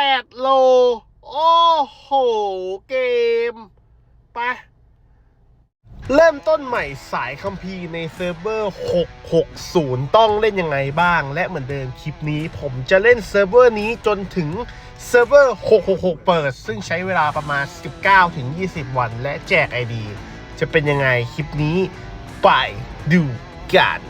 8 โล โอ้โห เกม ไป เริ่มต้นใหม่สายคัมภีร์ในเซิร์ฟเวอร์ 660 ต้องเล่นยังไงบ้าง และเหมือนเดิมคลิปนี้ผมจะเล่นเซิร์ฟเวอร์นี้จนถึงเซิร์ฟเวอร์ 666 เปิด ซึ่งใช้เวลาประมาณ 19-20 วัน และแจก ID จะเป็นยังไงคลิปนี้ไปดูกัน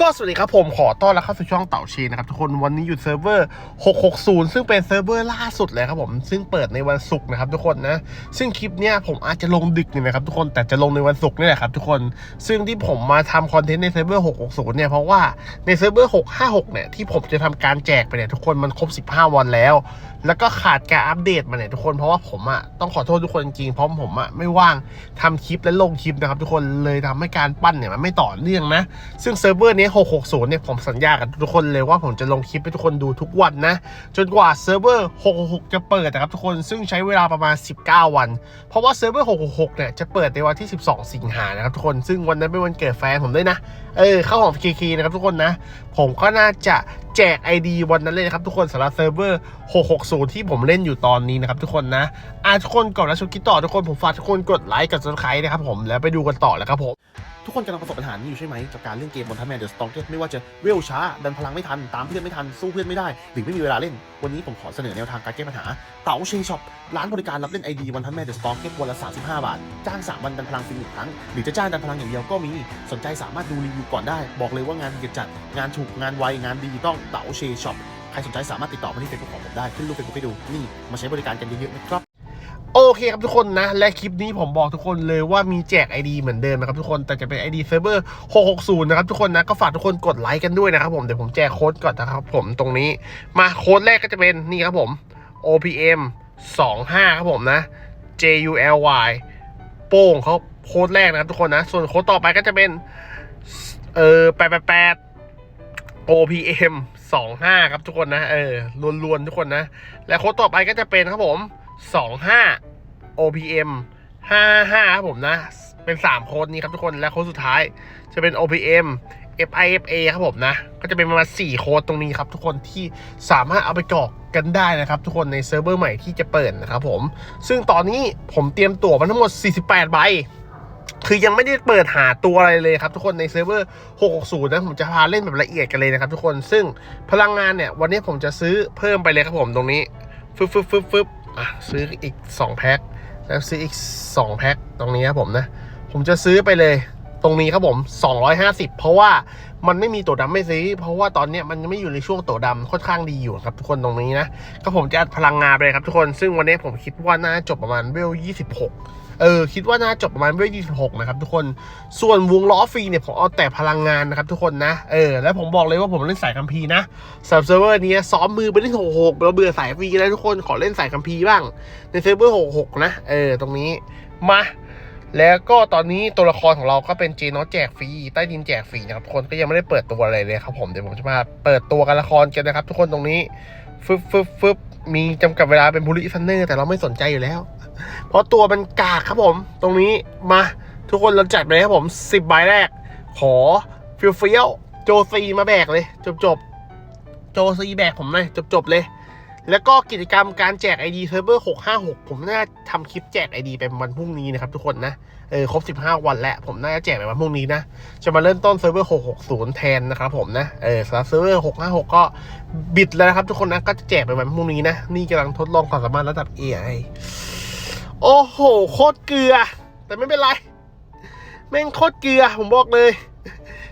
ก็สวัสดีครับผมขอต้อนรับเข้าสู่ช่องเต่าชีนะครับทุกคนวันนี้อยู่เซิร์ฟเวอร์ 660 ซึ่งเป็นเซิร์ฟเวอร์ล่าสุดเลยครับผมซึ่งเปิดในวันศุกร์นะครับทุกคนนะซึ่งคลิปเนี้ยผมอาจจะลงดึกหน่อยนะครับทุกคนแต่จะลงในวันศุกร์นี่แหละครับทุกคนซึ่งที่ผมมาทำคอนเทนต์ในเซิร์ฟเวอร์ 660 เนี่ยเพราะว่าในเซิร์ฟเวอร์ 656 เนี่ยที่ผมจะทำการแจกไปเนี่ยทุกคนมันครบ 15 วันแล้ว แล้วก็ขาดการอัปเดตมาเนี่ยทุกคนเพราะว่าผมอะต้องขอโทษทุกคนจริงเพราะผมอะไม่ว่างทำคลิปและลงคลิปนะครับทุกคนเลยทำให้การปั้นเนี่ยมันไม่ต่อเนื่องนะซึ่งเซิร์ฟเวอร์นี้660 เนี่ย ผมสัญญากับทุกคนเลยว่าผมจะลงคลิปให้ทุกคนดูทุกวันนะ จนกว่าเซิร์ฟเวอร์ 666 จะเปิดนะครับทุกคนซึ่งใช้เวลาประมาณ 19 วัน เพราะว่าเซิร์ฟเวอร์ 666 เนี่ย จะเปิดในวันที่ 12 สิงหานะครับทุกคนซึ่งวันนั้นเป็นวันเกิดแฟนผมด้วยนะ เออเข้าของ KK นะครับทุกคนนะ ผมก็น่าจะแจก ID วันนั้นเลยนะครับทุกคนสำหรับเซิร์ฟเวอร์ 660 ที่ผมเล่นอยู่ตอนนี้นะครับทุกคนนะอะทุกคนก่อนแล้วชมคลิปต่อทุกคนผมฝากทุกคนกดไลค์กด subscribe นะครับผมแล้วไปดูกันต่อเลยครับผม ทุกคนกำลังประสบปัญหานี้อยู่ใช่ไหมกับการเล่นเกมบนทัพแมนเดอะสตองเกไม่ว่าจะเวลช้า ดันพลังไม่ทัน ตามเพื่อนไม่ทัน สู้เพื่อนไม่ได้ หรือไม่มีเวลาเล่น วันนี้ผมขอเสนอแนวทางการแก้ปัญหา เต๋าเชงช็อป ร้านบริการรับเล่นไอดีวันทัพแมนเดอะสตองเกวันละ 35 บาท จ้าง3วันดันพลังฟรีหนึ่งครั้ง หรือจะจ้างดันพลังอย่างเดียวก็มี สนใจสามารถดูรีวิวก่อนได้ บอกเลยว่างานดีจัด งานถูก งานไว งานดีต้องเต๋าเชงช็อป ใครสนใจสามารถติดต่อมาที่เฟซบุ๊กของผมได้ ขึ้นรูปเฟซบุ๊กให้ดู นี่ มาใช้บริการกันเยอะๆนะครับ โอเคครับทุกคนนะ และคลิปนี้ผมบอกทุกคนเลยว่ามีแจก ID เหมือนเดิมนะครับทุกคนแต่จะเป็น ID เซิร์ฟเวอร์660 นะครับทุกคนนะ ก็ฝากทุกคนกดไลค์กันด้วยนะครับผม เดี๋ยวผมแจกโค้ดก่อนนะครับผมตรงนี้ มาโค้ดแรกก็จะเป็นนี่ครับผม OPM 25 ครับผมนะ JULY โป้งเขาโค้ดแรกนะครับทุกคนนะ ส่วนโค้ดต่อไปก็จะเป็นเออ888 OPM 25 ครับทุกคนนะ เออลวนๆทุกคนนะ และโค้ดต่อไปก็จะเป็นครับผม 25 OPM 55ครับผมนะ เป็น 3 โค้ดนี้ครับทุกคนและโค้ดสุดท้ายจะเป็น OPM FIFA ครับผมนะ ก็จะเป็นประมาณ 4 โค้ดตรงนี้ครับ ทุกคนที่สามารถเอาไปกรอกกันได้นะครับ ทุกคนในเซิร์ฟเวอร์ใหม่ที่จะเปิดนะครับผม ซึ่งตอนนี้ผมเตรียมตั๋วมาทั้งหมด 48 ใบ คือยังไม่ได้เปิดหาตัวอะไรเลยครับ ทุกคนในเซิร์ฟเวอร์ 660 นะ ผมจะพาเล่นแบบละเอียดกันเลยนะครับทุกคน ซึ่งพลังงานเนี่ยวันนี้ผมจะซื้อเพิ่มไปเลยครับผมตรงนี้ฟึบฟึบฟึบฟึบ อะซื้ออีก 2 แพ็คแล้วซื้ออีก 2 แพ็คตรงนี้ครับผมนะ ผมจะซื้อไปเลยตรงนี้ครับผม 250 เพราะว่ามันไม่มีตัวดำไม่ซื้อ เพราะว่าตอนนี้มันไม่อยู่ในช่วงตัวดำค่อนข้างดีอยู่ครับทุกคนตรงนี้นะ ก็ผมจะอัดพลังงานไปเลยครับทุกคน ซึ่งวันนี้ผมคิดว่าน่าจบประมาณเวล 26 เออคิดว่าน่าจบประมาณเวล26นะครับทุกคนส่วนวงล้อฟรีเนี่ยผมเอาแต่พลังงานนะครับทุกคนนะเออแล้วผมบอกเลยว่าผมเล่นสายคัมภีร์นะสำหรับเซิร์ฟเวอร์นี้ซ้อมมือไปเล่66เราเบื่อสายฟรีแล้วทุกคนขอเล่นสายคัมภีร์บ้างในเซิร์ฟเวอร์66นะเออตรงนี้มาแล้วก็ตอนนี้ตัวละครของเราก็เป็นเจนอแจกฟรีใต้ดินแจกฟรีนะครับทุกคนก็ยังไม่ได้เปิดตัวอะไรเลยครับผมเดี๋ยวผมจะมาเปิดตัวกันละครกันนะครับ ทุกคนตรงนี้ฟึบฟึบฟึบมีจำกัดเวลาเป็นพูลิซันเนอร์แต่เราไม่สนใจอยู่แล้ว เพราะตัวมันกากครับผม ตรงนี้มาทุกคนเราจัดไปเลยครับผมสิบใบแรก ขอฟิลเฟียวโจซีมาแบกเลย จบจบโจซีแบกผมเลยจบจบเลย แล้วก็กิจกรรมการแจก ID Server 656 ผมน่าจะทำคลิปแจก ID เป็นวันพรุ่งนี้นะครับทุกคนนะ เออครบ 15 วันแล้ว ผมน่าจะแจกในวันพรุ่งนี้นะ จะมาเริ่มต้นเซิร์ฟเวอร์ 660 แทนนะครับผมนะ เออสำหรับเซิร์ฟเวอร์ 656 ก็บิดแล้วนะครับทุกคนนะ ก็จะแจกในวันพรุ่งนี้นะ นี่กำลังทดลองความสามารถระดับ AI โอ้โห โคตรเกลือ แต่ไม่เป็นไร แม่งโคตรเกลือ ผมบอกเลย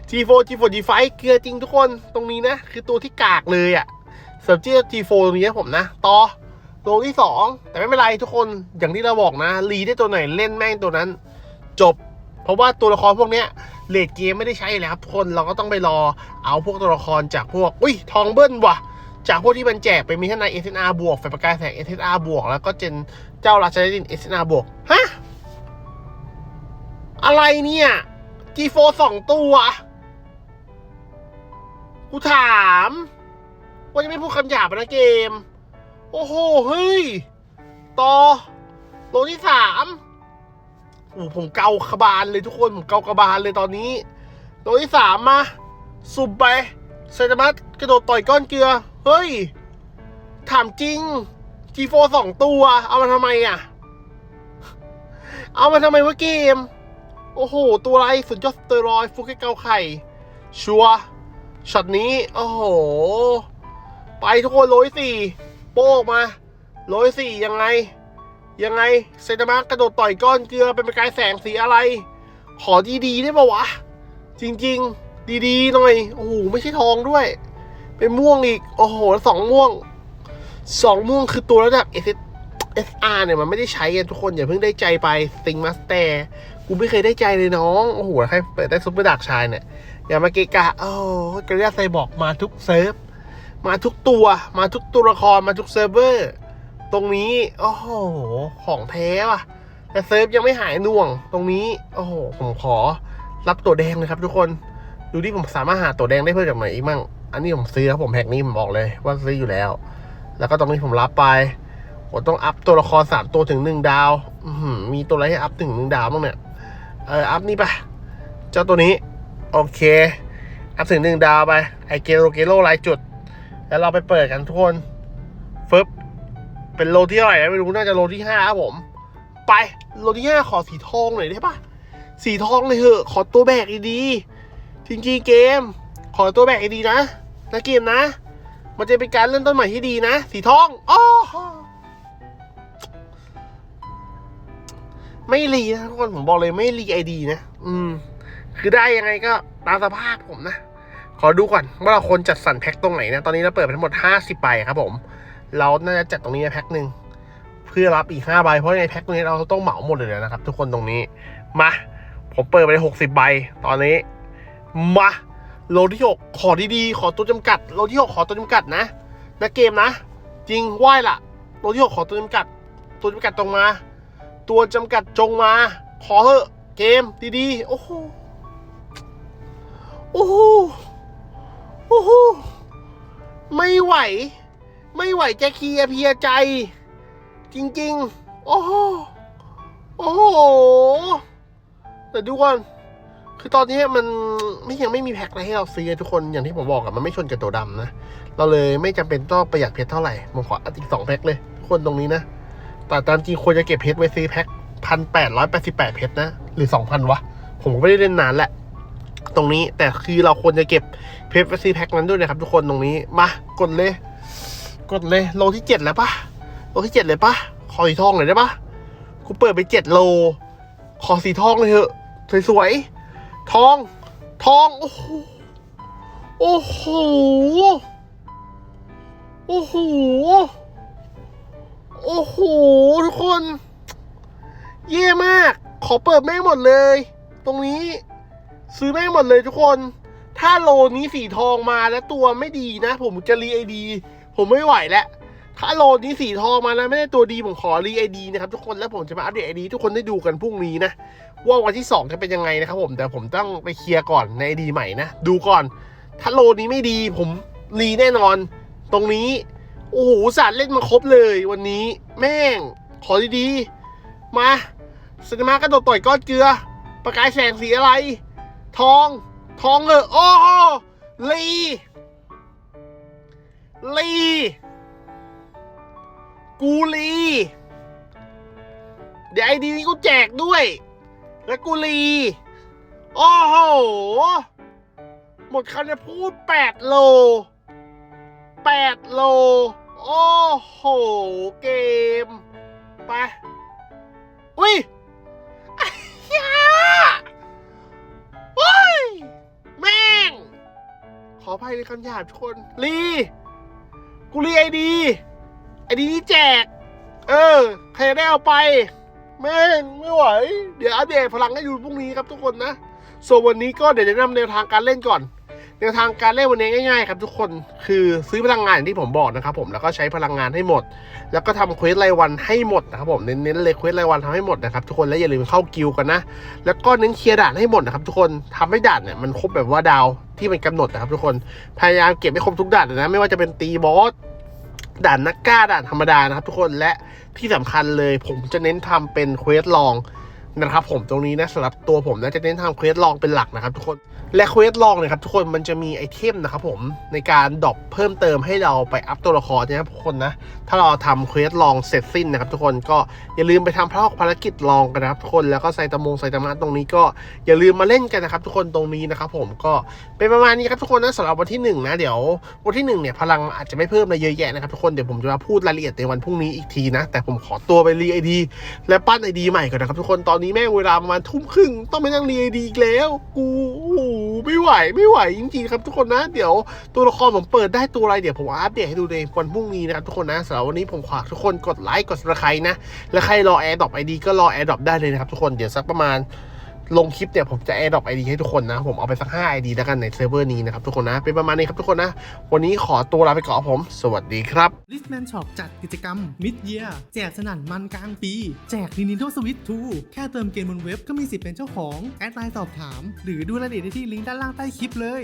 G4 G4 G5 เกลือจริงทุกคนตรงนี้นะ คือตัวที่กากเลยอะ่ะเซิร์ฟเจีย G4 ตรงนี้ผมนะ ต่อตัวที่ 2 แต่ไม่เป็นไรทุกคนอย่างที่เราบอกนะ รีได้ตัวไหนเล่นแม่งตัวนั้น จบ เพราะว่าตัวละครพวกเนี้ยเลดเกมไม่ได้ใช้แล้วครับทุกคนเราก็ต้องไปรอเอาพวกตัวละครจากพวก อุ้ยทองเบิ้ลว่ะ จากพวกที่มันแจกไปมีทั้งใน SNR บวกไฟประกายแสง SNR บวก แล้วก็เจนเจ้าราชนิน SNR บวก ฮะ อะไรเนี่ย G4 สองตัว กูถามว่าจะไม่พูดคำหยาบนะเกม โอ้โห เฮ้ย ต่อโลที่สามโอ้ผมเกากระบาลเลยทุกคน ผมเกากระบาลเลยตอนนี้ โลที่สามมา สุบไปไซตามัสกระโดดต่อยก้อนเกลือ เฮ้ย ถามจริง G4 สองตัว เอามาทำไมอะ เอามาทำไมวะเกม โอ้โห ตัวอะไรสุดยอดสเตอรอยฟุกให้เกาไข่ ชัวร์ช็อตนี้ โอ้โห ไปทุกคนโรยสี่ โป้งมาโรยสี่ยังไง ยังไง เซนตามากระโดดต่อยก้อนเกลือเป็นประกายแสงสีอะไร ขอดีๆได้ปะวะ จริง ๆ ดีๆหน่อย โอ้โห ไม่ใช่ทองด้วย เป็นม่วงอีก โอ้โหสองม่วงสองม่วงคือตัวระดับ S SR เนี่ย มันไม่ได้ใช้กันทุกคนอย่าเพิ่งได้ใจไปสติงมาสเตร์กูไม่เคยได้ใจเลยน้อง โอ้โหใครเปิดได้ซุปเปอร์ดักชายเนี่ย อย่ามาเกะกะโอ้กระยาไซบอกมาทุกเซิร์ฟ มาทุกตัว มาทุกตัวละคร มาทุกเซิร์ฟเวอร์ ตรงนี้ โอ้โห ของแท้ว่ะ แต่เซิร์ฟยังไม่หายน่วง ตรงนี้ โอ้โห ผมขอรับตัวแดงเลยครับทุกคน ดูที่ผมสามารถหาตัวแดงได้เพิ่มจากไหนอีกมั่ง อันนี้ผมซื้อครับผมแพ็กนี้ผมบอกเลยว่าซื้ออยู่แล้ว แล้วก็ตรงนี้ผมรับไปผมต้องอัพตัวละครสามตัวถึงหนึ่งดาวมีตัวอะไรให้อัพถึงหนึ่งดาวบ้างเนี่ย เอออัพนี่ไปเจ้าตัวนี้ โอเค อัพถึงหนึ่งดาวไป ไอเกโรเกโรลายจุด แล้วเราไปเปิดกันทุกคนฟึบเป็นโลที่เท่าไหร่ไม่รู้น่าจะโลที่ห้าครับผม ไปโลที่ห้าขอสีทองหน่อยได้ปะสีทองเลยเหอะ ขอตัวแบกดีๆจริงๆเกม ขอตัวแบกดีนะนะเกมนะ มันจะเป็นการเริ่มต้นใหม่ที่ดีนะ สีทองอ๋อไม่รีนะทุกคนผมบอกเลยไม่รีไอดีนะ อืม คือได้ยังไงก็ตามสภาพผมนะ ขอดูก่อนว่าเราควรจัดสรรแพ็คตรงไหนนะ ตอนนี้เราเปิดไปทั้งหมด 50ใบครับผม เราน่าจะจัดตรงนี้แพ็คหนึ่งเพื่อรับอีก5ใบเพราะในแพ็คตรงนี้เราต้องเหมาหมดเลยนะครับ ทุกคนตรงนี้ มา ผมเปิดไป60ใบตอนนี้ มา โลที่ 6 ขอดีๆ ขอตัวจำกัด โลที่ 6 ขอตัวจำกัดนะนะเกมนะ จริงไหวล่ะโลที่ 6 ขอตัวจำกัด ตัวจำกัดตรงมา ตัวจำกัดจงมา ขอเถอะเกมดีๆ โอ้โห โอ้โห โอ้โห ไม่ไหว ไม่ไหวจะเคลียเพียใจ จริง ๆ โอ้โห โอ้โห แต่ดูก่อน คือตอนนี้มันไม่ยังไม่มีแพ็คอะไรให้เราซื้อทุกคนอย่างที่ผมบอกอะมันไม่ชนกับตัวดำนะ เราเลยไม่จำเป็นต้องประหยัดเพชรเท่าไหร่ผมขออัดอีกสองแพ็คเลยทุกคนตรงนี้นะ แต่ตามจริงควรจะเก็บเพชรไว้ซื้อแพ็คพันแปดร้อยแปดสิบแปดเพชรนะ หรือสองพันวะ ผมก็ไม่ได้เล่นนานแหละ ตรงนี้แต่คือเราควรจะเก็บเพชรไว้ซื้อแพ็คนั้นด้วยนะครับทุกคนตรงนี้มากดเลย กดเลยโลที่เจ็ดแล้วปะโลที่เจ็ดเลยปะขอสีทองหน่อยได้ปะกูเปิดไปเจ็ดโลขอสีทองเลยเถอะสวยๆ ทอง ทอง โอ้โห โอ้โห โอ้โห โอ้โห ทุกคน เย่มาก ขอเปิดแม่งหมดเลย ตรงนี้ ซื้อแม่งหมดเลยทุกคน ถ้าโลนี้สีทองมาแล้วตัวไม่ดีนะ ผมจะรีไอดี ผมไม่ไหวแล้วถ้าโลนี้สีทองมาแล้วไม่ได้ตัวดีผมขอรีไอดีนะครับทุกคนแล้วผมจะมาอัปเดตไอดีทุกคนได้ดูกันพรุ่งนี้นะ ว่าวันที่ 2 จะเป็นยังไงนะครับผมแต่ผมต้องไปเคลียร์ก่อนในดีใหม่นะ ดูก่อน ถ้าโลนี้ไม่ดีผมรีแน่นอน ตรงนี้ โอ้โหสารเล่นมาครบเลยวันนี้ แม่ง ขอดีๆ มาสนมากระโดดต่อยก้อนเกลือ ประกายแสงสีอะไร ทอง ทองเลยโอ้ลีลีกูลีเดี๋ยวไอดีนี้กูแจกด้วย และกูลี โอ้โห หมดคำจะพูดแปดโลแปดโล โอ้โห เกม ไป อุ้ยอยาเฮ้ย แม่ง ขออภัยในคำหยาบทุกคน ลี กูรีไอดี ไอดีนี้แจก เออ ใครได้เอาไป แม่งไม่ไหว เดี๋ยวอัปเดตพลังให้ดูพรุ่งนี้ครับทุกคนนะ ส่วนวันนี้ก็เดี๋ยวจะนะนำแนวทางการเล่นก่อน แนวทางการเล่นวันนี้ง่ายๆครับทุกคน คือซื้อพลังงานอย่างที่ผมบอกนะครับผมแล้วก็ใช้พลังงานให้หมด แล้วก็ทำเควสรายวันให้หมดนะครับผมเน้นๆเลยเควสรายวันทำให้หมดนะครับทุกคนและอย่าลืมเข้ากิลกันนะ แล้วก็เน้นเคลียร์ด่านให้หมดนะครับทุกคนทำให้ด่านเนี่ยมันครบแบบว่าดาวที่มันกำหนดนะครับทุกคนพยายามเก็บให้ครบทุกด่านนะไม่ว่าจะเป็นตีบอส ด่านนักกล้าด่านธรรมดานะครับทุกคนและที่สำคัญเลยผมจะเน้นทำเป็นเควสลอง นะครับผมตรงนี้นะสำหรับตัวผมนะจะเน้นทำเควสลองเป็นหลักนะครับทุกคนและเควสลองเนี่ยครับทุกคนมันจะมีไอเทมนะครับผมในการดรอปเพิ่มเติมให้เราไปอัพตัวละครนะครับทุกคนนะถ้าเราทำเควสลองเสร็จสิ้นนะครับ ทุกคนก็อย่าลืมไปทำภารกิจลองกันนะครับทุกคนแล้วก็ไซตามงไซตามะตรงนี้ก็อย่าลืมมาเล่นกันนะครับ ทุกคนตรงนี้นะครับผมก็เป็นประมาณนี้ครับทุกคนนะสำหรับวันที่หนึ่งนะเดี๋ยววันที่หนึ่งเนี่ยพลังอาจจะไม่เพิ่มอะไรเยอะแยะนะครับทุกคนเดี๋ยวผมจะมาพูดรายละเอียดในวันพรุ่งนี้อีกทีนะแต่ผมขอตัวไปรีไอดีและปั้นไอดีใหม่ก่อนนะครับทุกคนตอนนี้แม่งเวลาประมาณทุ่มครึ่งต้องไปนั่งเรียดีอีกแล้ว กูโอ้ไม่ไหวไม่ไหวจริงๆครับทุกคนนะ เดี๋ยวตัวละครผมเปิดได้ตัวอะไรเดี๋ยวผมอัปเดตให้ดูในวันพรุ่งนี้นะครับทุกคนนะสำหรับวันนี้ผมขอทุกคนกดไลค์กด subscribe นะ และใครรอแอร์ดรอปไอดีก็รอแอร์ดรอปได้เลยนะครับทุกคนเดี๋ยวสักประมาณ ลงคลิปเนี่ยผมจะแอดดอปไอดีให้ทุกคนนะ ผมเอาไปสักห้าไอดีแล้วกันในเซิร์ฟเวอร์นี้นะครับทุกคนนะ เป็นประมาณนี้ครับทุกคนนะ วันนี้ขอตัวลาไปก่อนครับผม สวัสดีครับลิสแมนช็อปจัดกิจกรรม Mid Year แจกสนั่นมันกลางปี แจก Nintendo Switch 2 แค่เติมเกมบนเว็บก็มีสิทธิ์เป็นเจ้าของ แอดไลน์สอบถาม หรือดูรายละเอียดได้ที่ลิงก์ด้านล่างใต้คลิปเลย